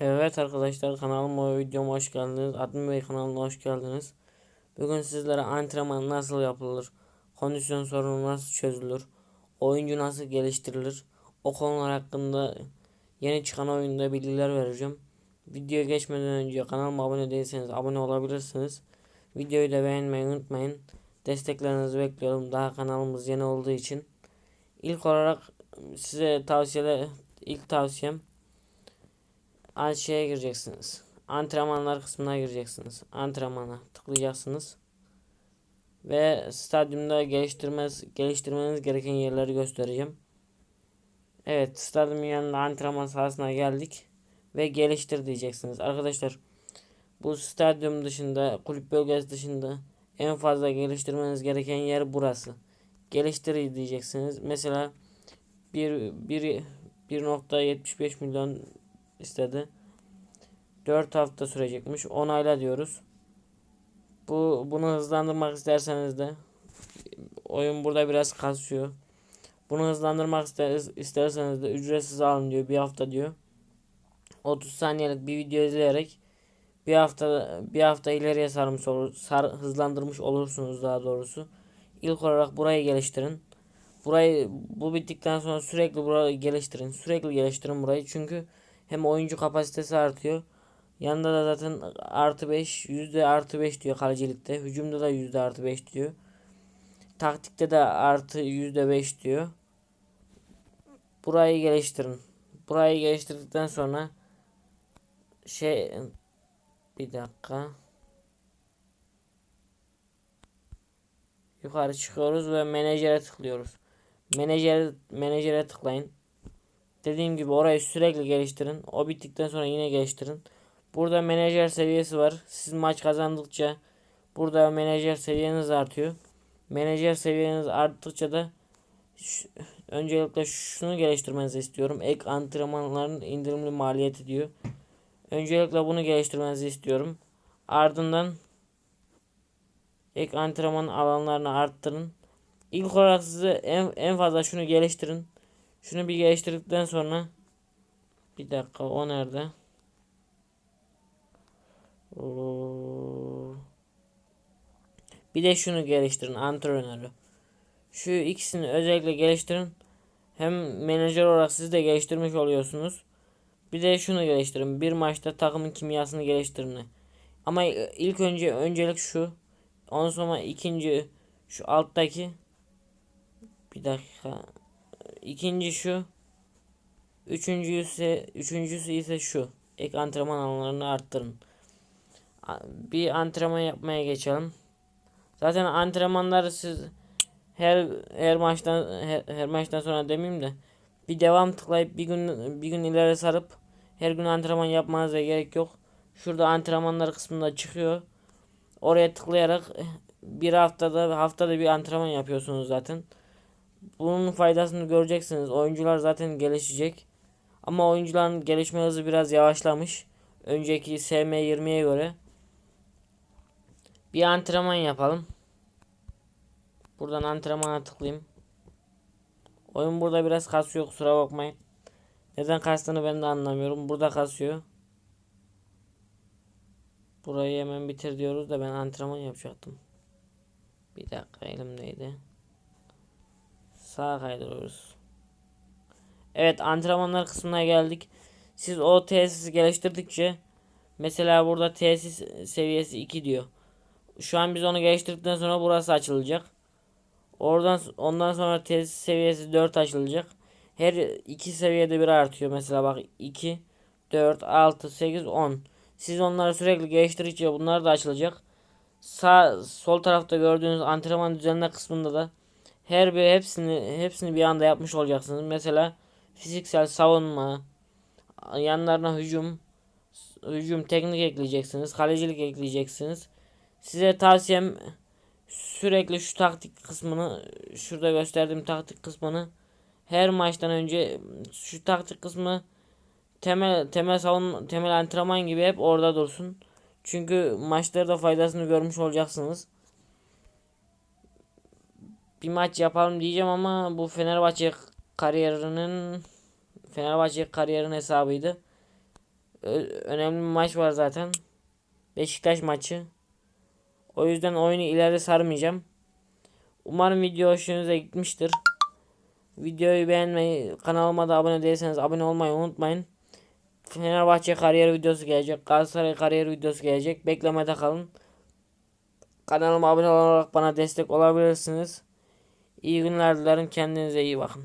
Evet arkadaşlar kanalıma videoma hoş geldiniz. Admin Bey kanalına hoş geldiniz. Bugün sizlere antrenman nasıl yapılır, kondisyon sorunu nasıl çözülür, oyuncu nasıl geliştirilir, o konular hakkında yeni çıkan oyunda bilgiler vereceğim. Videoya geçmeden önce kanalıma abone değilseniz abone olabilirsiniz. Videoyu da beğenmeyi unutmayın. Desteklerinizi bekliyorum daha kanalımız yeni olduğu için. İlk olarak size tavsiyeler, ilk tavsiyem şeye gireceksiniz. Antrenmanlar kısmına gireceksiniz. Antrenmana tıklayacaksınız. Ve stadyumda geliştirmez, geliştirmeniz gereken yerleri göstereceğim. Evet stadyumun yanında antrenman sahasına geldik. Ve geliştir diyeceksiniz. Arkadaşlar bu stadyum dışında kulüp bölgesi dışında en fazla geliştirmeniz gereken yer burası. Geliştir diyeceksiniz. Mesela 1 1 1.75 milyon istedi. 4 hafta sürecekmiş. Onayla diyoruz. Bu bunu hızlandırmak isterseniz de oyun burada biraz kasıyor. Bunu hızlandırmak isterseniz de ücretsiz alın diyor. Bir hafta diyor. 30 saniyelik bir video izleyerek bir hafta bir hafta ileriye sarmış olur, sar, hızlandırmış olursunuz daha doğrusu. İlk olarak burayı geliştirin. Burayı bu bittikten sonra sürekli burayı geliştirin. Sürekli geliştirin burayı çünkü hem oyuncu kapasitesi artıyor. Yanında da zaten artı 5 yüzde artı 5 diyor kalecilikte. Hücumda da yüzde artı 5 diyor. Taktikte de artı yüzde 5 diyor. Burayı geliştirin. Burayı geliştirdikten sonra şey bir dakika. Yukarı çıkıyoruz ve menajere tıklıyoruz. Menajer menajere tıklayın. Dediğim gibi orayı sürekli geliştirin. O bittikten sonra yine geliştirin. Burada menajer seviyesi var. Siz maç kazandıkça burada menajer seviyeniz artıyor. Menajer seviyeniz arttıkça da şu, öncelikle şunu geliştirmenizi istiyorum. Ek antrenmanların indirimli maliyeti diyor. Öncelikle bunu geliştirmenizi istiyorum. Ardından ek antrenman alanlarını arttırın. İlk olarak size en, en fazla şunu geliştirin. Şunu bir geliştirdikten sonra bir dakika o nerede? Bir de şunu geliştirin antrenörü. Şu ikisini özellikle geliştirin. Hem menajer olarak siz de geliştirmiş oluyorsunuz. Bir de şunu geliştirin. Bir maçta takımın kimyasını geliştirin. Ama ilk önce öncelik şu. Ondan sonra ikinci şu alttaki bir dakika. İkinci şu. Üçüncüsü ise, üçüncüsü ise şu. Ek antrenman alanlarını arttırın. Bir antrenman yapmaya geçelim. Zaten antrenmanları siz her her maçtan her, her maçtan sonra demeyeyim de bir devam tıklayıp bir gün bir gün ileri sarıp her gün antrenman yapmanıza gerek yok. Şurada antrenmanlar kısmında çıkıyor. Oraya tıklayarak bir haftada haftada bir antrenman yapıyorsunuz zaten. Bunun faydasını göreceksiniz. Oyuncular zaten gelişecek. Ama oyuncuların gelişme hızı biraz yavaşlamış. Önceki SM20'ye göre. Bir antrenman yapalım. Buradan antrenmana tıklayayım. Oyun burada biraz kasıyor kusura bakmayın. Neden kastığını ben de anlamıyorum. Burada kasıyor. Burayı hemen bitir diyoruz da ben antrenman yapacaktım. Bir dakika elimdeydi. Sağa kaydırıyoruz. Evet antrenmanlar kısmına geldik. Siz o tesisi geliştirdikçe mesela burada tesis seviyesi 2 diyor. Şu an biz onu geliştirdikten sonra burası açılacak. Oradan ondan sonra tesis seviyesi 4 açılacak. Her iki seviyede bir artıyor. Mesela bak 2 4 6 8 10. Siz onları sürekli geliştirdikçe bunlar da açılacak. Sağ sol tarafta gördüğünüz antrenman düzenle kısmında da her bir hepsini hepsini bir anda yapmış olacaksınız. Mesela fiziksel savunma, yanlarına hücum, hücum teknik ekleyeceksiniz, kalecilik ekleyeceksiniz. Size tavsiyem sürekli şu taktik kısmını şurada gösterdiğim taktik kısmını her maçtan önce şu taktik kısmı temel temel savun temel antrenman gibi hep orada dursun. Çünkü maçlarda faydasını görmüş olacaksınız bir maç yapalım diyeceğim ama bu Fenerbahçe kariyerinin Fenerbahçe kariyerin hesabıydı. Ö- önemli bir maç var zaten. Beşiktaş maçı. O yüzden oyunu ileri sarmayacağım. Umarım video hoşunuza gitmiştir. Videoyu beğenmeyi, kanalıma da abone değilseniz abone olmayı unutmayın. Fenerbahçe kariyer videosu gelecek. Galatasaray kariyer videosu gelecek. Beklemede kalın. Kanalıma abone olarak bana destek olabilirsiniz. İyi günler dilerim. Kendinize iyi bakın.